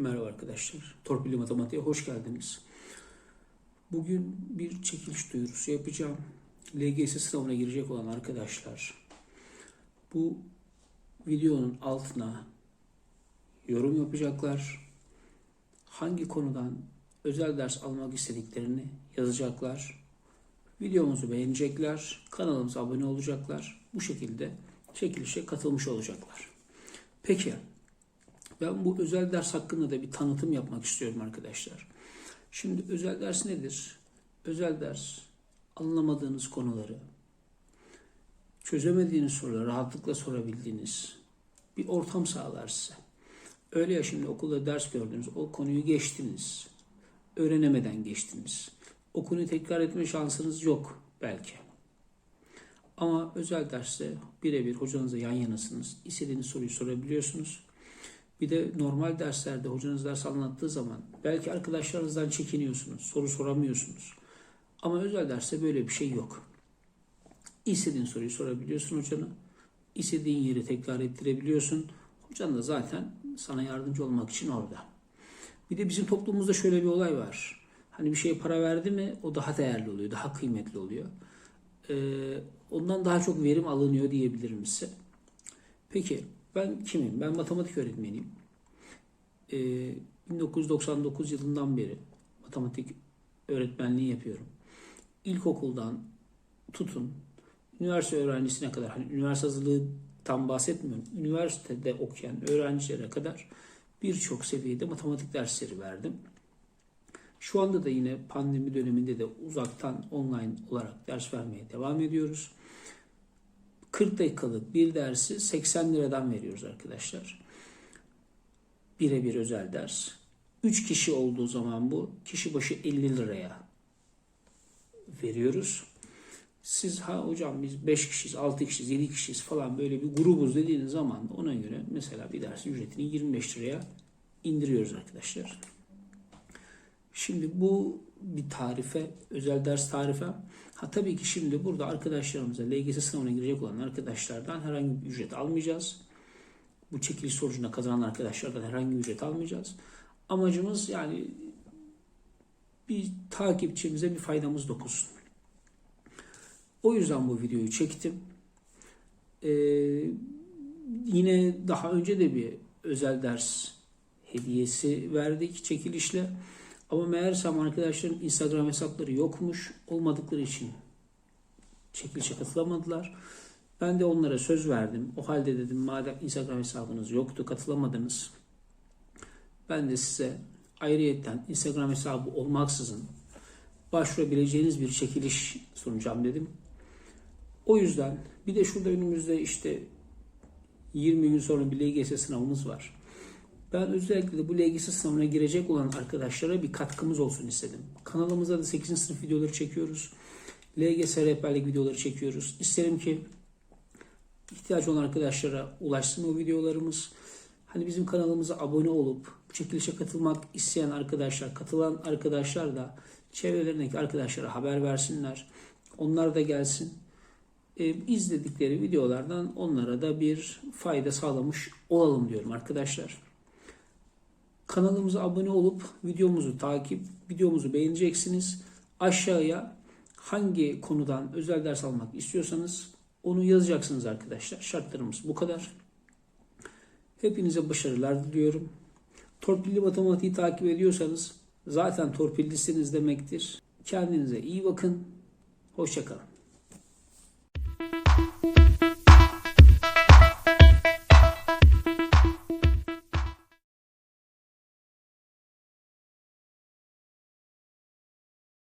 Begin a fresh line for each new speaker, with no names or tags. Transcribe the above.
Merhaba arkadaşlar. Torpilli Matematiğe hoş geldiniz. Bugün bir çekiliş duyurusu yapacağım. LGS sınavına girecek olan arkadaşlar bu videonun altına yorum yapacaklar. Hangi konudan özel ders almak istediklerini yazacaklar. Videomuzu beğenecekler. Kanalımıza abone olacaklar. Bu şekilde çekilişe katılmış olacaklar. Peki ben bu özel ders hakkında da bir tanıtım yapmak istiyorum arkadaşlar. Şimdi özel ders nedir? Özel ders anlamadığınız konuları, çözemediğiniz soruları rahatlıkla sorabildiğiniz bir ortam sağlar size. Öyle ya şimdi okulda ders gördünüz, o konuyu geçtiniz. Öğrenemeden geçtiniz. O konuyu tekrar etme şansınız yok belki. Ama özel derste birebir hocanızla yan yanasınız. İstediğiniz soruyu sorabiliyorsunuz. Bir de normal derslerde hocanız ders anlattığı zaman belki arkadaşlarınızdan çekiniyorsunuz, soru soramıyorsunuz. Ama özel derste böyle bir şey yok. İstediğin soruyu sorabiliyorsun hocana. İstediğin yeri tekrar ettirebiliyorsun. Hocan da zaten sana yardımcı olmak için orada. Bir de bizim toplumumuzda şöyle bir olay var. Hani bir şeye para verdi mi o daha değerli oluyor, daha kıymetli oluyor. Ee, ondan daha çok verim alınıyor diyebilirim size. Peki ben kimim? Ben matematik öğretmeniyim. Ee, 1999 yılından beri matematik öğretmenliği yapıyorum. İlkokuldan tutun üniversite öğrencisine kadar, hani üniversite hazırlığı tam bahsetmiyorum. Üniversitede okuyan öğrencilere kadar birçok seviyede matematik dersleri verdim. Şu anda da yine pandemi döneminde de uzaktan online olarak ders vermeye devam ediyoruz. 40 dakikalık bir dersi 80 liradan veriyoruz arkadaşlar. Birebir özel ders. 3 kişi olduğu zaman bu kişi başı 50 liraya veriyoruz. Siz ha hocam biz 5 kişiyiz, 6 kişiyiz, 7 kişiyiz falan böyle bir grubuz dediğiniz zaman da ona göre mesela bir dersin ücretini 25 liraya indiriyoruz arkadaşlar. Şimdi bu bir tarife, özel ders tarife. Ha tabii ki şimdi burada arkadaşlarımıza LGS sınavına girecek olan arkadaşlardan herhangi bir ücret almayacağız. Bu çekiliş sonucunda kazanan arkadaşlardan herhangi bir ücret almayacağız. Amacımız yani bir takipçimize bir faydamız dokunsun. O yüzden bu videoyu çektim. Ee, yine daha önce de bir özel ders hediyesi verdik çekilişle. Ama meğersem arkadaşların Instagram hesapları yokmuş. Olmadıkları için çekilişe katılamadılar. Ben de onlara söz verdim. O halde dedim madem Instagram hesabınız yoktu katılamadınız. Ben de size ayrıyetten Instagram hesabı olmaksızın başvurabileceğiniz bir çekiliş sunacağım dedim. O yüzden bir de şurada önümüzde işte 20 gün sonra bir LGS sınavımız var. Ben özellikle de bu LGS sınavına girecek olan arkadaşlara bir katkımız olsun istedim. Kanalımızda da 8. sınıf videoları çekiyoruz. LGS rehberlik videoları çekiyoruz. İsterim ki ihtiyaç olan arkadaşlara ulaşsın o videolarımız. Hani bizim kanalımıza abone olup bu çekilişe katılmak isteyen arkadaşlar, katılan arkadaşlar da çevrelerindeki arkadaşlara haber versinler. Onlar da gelsin. Ee, izledikleri videolardan onlara da bir fayda sağlamış olalım diyorum arkadaşlar. Kanalımıza abone olup videomuzu takip, videomuzu beğeneceksiniz. Aşağıya hangi konudan özel ders almak istiyorsanız onu yazacaksınız arkadaşlar. Şartlarımız bu kadar. Hepinize başarılar diliyorum. Torpilli matematiği takip ediyorsanız zaten torpillisiniz demektir. Kendinize iyi bakın. Hoşçakalın.